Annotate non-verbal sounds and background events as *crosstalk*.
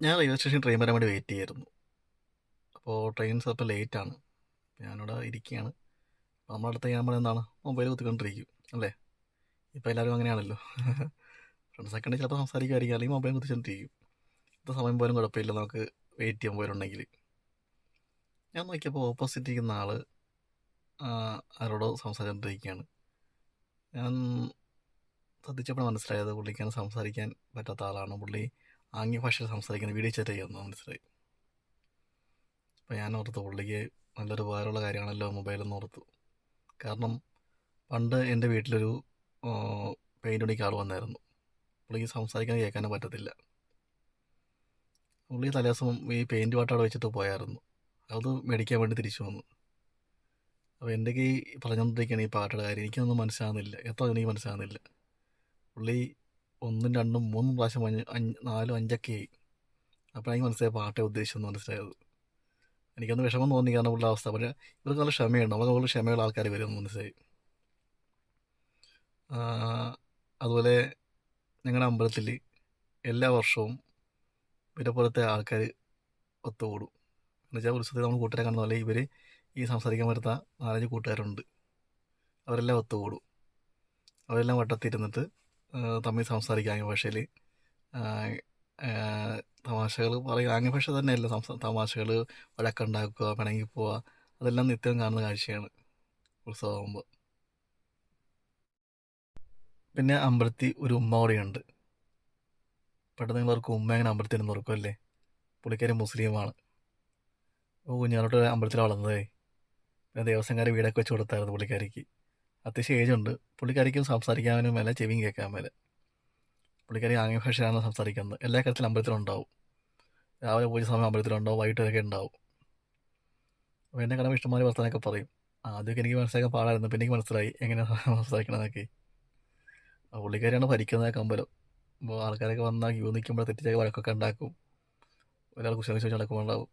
ഞാൻ railway station train വരാൻ വേണ്ടി വെയിറ്റ് ചെയ്യായിരുന്നു അപ്പോൾ ട്രെയിൻ സ്വല്പം ലേറ്റാണ് ഞാനിവിടെ ഇരിക്കുകയാണ്. അപ്പോൾ നമ്മുടെ അടുത്ത് ഞാൻ എന്താണ്? മൊബൈൽ കുത്തിക്കൊണ്ടിരിക്കും അല്ലേ? ഇപ്പോൾ എല്ലാവരും അങ്ങനെയാണല്ലോ. *laughs* ഫ്രണ്ട്സൊക്കെ ഉണ്ടെങ്കിൽ ചിലപ്പോൾ സംസാരിക്കുമായിരിക്കും അല്ലെങ്കിൽ മൊബൈൽ കുത്തിച്ചോണ്ടിരിക്കും ഇപ്പോൾ സമയം പോലും കുഴപ്പമില്ല നമുക്ക് വെയിറ്റ് ചെയ്യാൻ പോലുണ്ടെങ്കിൽ ഞാൻ നോക്കിയപ്പോൾ ഓപ്പോസിറ്റ് ഇരിക്കുന്ന ആൾ ആരോട് സംസാരിച്ചുകൊണ്ടിരിക്കുകയാണ് ഞാൻ ശ്രദ്ധിച്ചപ്പോൾ മനസ്സിലായത് പുള്ളിക്കാണ് സംസാരിക്കാൻ പറ്റാത്ത ആളാണ്. പുള്ളി ആംഗ്യ ഭാഷയിൽ സംസാരിക്കുന്ന വീഡിയോ ചാറ്റ് ചെയ്യുന്നു മനസ്സിലായി? അപ്പോൾ ഞാൻ ഓർത്തു പുള്ളിക്ക് നല്ലൊരു ഉപകാരമുള്ള കാര്യമാണല്ലോ മൊബൈൽ എന്ന് ഓർത്തു. കാരണം പണ്ട് എന്റെ വീട്ടിലൊരു പെയിന്റ് പണിക്ക് ആൾ വന്നായിരുന്നു. പുള്ളിക്ക് സംസാരിക്കാൻ കേൾക്കാനും പറ്റത്തില്ല. പുള്ളി തലേദിവസം ഈ പെയിന്റ് പാട്ടവിടെ വെച്ചിട്ട് പോയായിരുന്നു. അത് മേടിക്കാൻ വേണ്ടി തിരിച്ചു വന്നു. അപ്പോൾ എന്റെ കൈ പറഞ്ഞുകൊണ്ടിരിക്കുകയാണ് ഈ പാട്ടയുടെ കാര്യം. എനിക്കൊന്നും മനസ്സിലാകുന്നില്ല എത്ര എനിക്ക് മനസ്സിലാകുന്നില്ല പുള്ളി ഒന്നും രണ്ടും മൂന്നും പ്രാവശ്യം അഞ്ച് നാലും അഞ്ചൊക്കെ ആയി. അപ്പോഴാണ് മനസ്സിലായ പാട്ടെ ഉദ്ദേശിച്ചെന്ന് മനസ്സിലായത്. എനിക്കൊന്ന് വിഷമം തോന്നി കാരണം ഉള്ള അവസ്ഥ. പക്ഷേ ഇവർക്ക് നല്ല ക്ഷമയുണ്ട്. അവർക്ക് കൂടുതൽ ക്ഷമയുള്ള ആൾക്കാർ വരുമെന്ന് മനസ്സിലായി. അതുപോലെ ഞങ്ങളുടെ അമ്പലത്തിൽ എല്ലാ വർഷവും ഇതേപോലത്തെ ആൾക്കാർ ഒത്തുകൂടും. എന്നുവെച്ചാൽ ഉത്സവത്തിൽ നമ്മൾ കൂട്ടുകാരെ കാണുന്ന പോലെ ഇവർ ഈ സംസാരിക്കാൻ പറ്റുന്ന നാലഞ്ച് കൂട്ടുകാരുണ്ട്. അവരെല്ലാം ഒത്തുകൂടും. അവരെല്ലാം വട്ടത്തിരുന്നിട്ട് തമ്മിൽ സംസാരിക്കുക ആംഗ്യ ഭാഷയിൽ തമാശകൾ പറയുക ആംഗ്യ ഭാഷ തന്നെയല്ല സംസാ തമാശകൾ വഴക്കുണ്ടാക്കുക പിണങ്ങി പോവുക. അതെല്ലാം നിത്യം കാണുന്ന കാഴ്ചയാണ് ഉത്സവമാകുമ്പോൾ പിന്നെ അമ്പലത്തിൽ ഒരു ഉമ്മ കൂടെയുണ്ട് പെട്ടെന്ന് നിങ്ങളവർക്ക് ഉമ്മ എങ്ങനെ അമ്പലത്തിൽ നിന്ന് ഓർക്കും അല്ലേ? പുള്ളിക്കാരി മുസ്ലിമാണ്. ഓ കുഞ്ഞാലോട്ട് അമ്പലത്തിൽ വളർന്നതേ. പിന്നെ ദേവസ്വംകാരെ വീടൊക്കെ വെച്ച് കൊടുത്തായിരുന്നു പുള്ളിക്കാരിക്ക്. അത്യാവശ്യം ഏജുണ്ട് പുള്ളിക്കാരിക്കും സംസാരിക്കാനും മേലെ ചെവിയും കേൾക്കാൻ മേലെ. പുള്ളിക്കാരി ആംഗ്യ ഭാഷയാണ് സംസാരിക്കുന്നത്. എല്ലാ കാര്യത്തിലും അമ്പലത്തിലുണ്ടാവും രാവിലെ പൂജ സമയം അമ്പലത്തിലുണ്ടാവും വൈകിട്ടൊക്കെ ഉണ്ടാവും. അപ്പോൾ എന്നെ കാണുമ്പോൾ ഇഷ്ടംമാതിരി വർത്തനൊക്കെ പറയും. ആദ്യമൊക്കെ എനിക്ക് മനസ്സിലാക്കാൻ പാടായിരുന്നു. പിന്നെ എനിക്ക് മനസ്സിലായി. എങ്ങനെ *laughs* സംസാരിക്കണമെന്നൊക്കെ. പുള്ളിക്കാരിയാണ് ഭരിക്കുന്നതൊക്കെ അമ്പലം അപ്പോൾ ആൾക്കാരൊക്കെ വന്നാൽ ക്യൂ നിൽക്കുമ്പോൾ തെറ്റിച്ചൊക്കെ വഴക്കൊക്കെ ഉണ്ടാക്കും. ഒരാൾ കുശലം ചോദിച്ചാൽ നടക്കുമ്പോൾ ഉണ്ടാവും.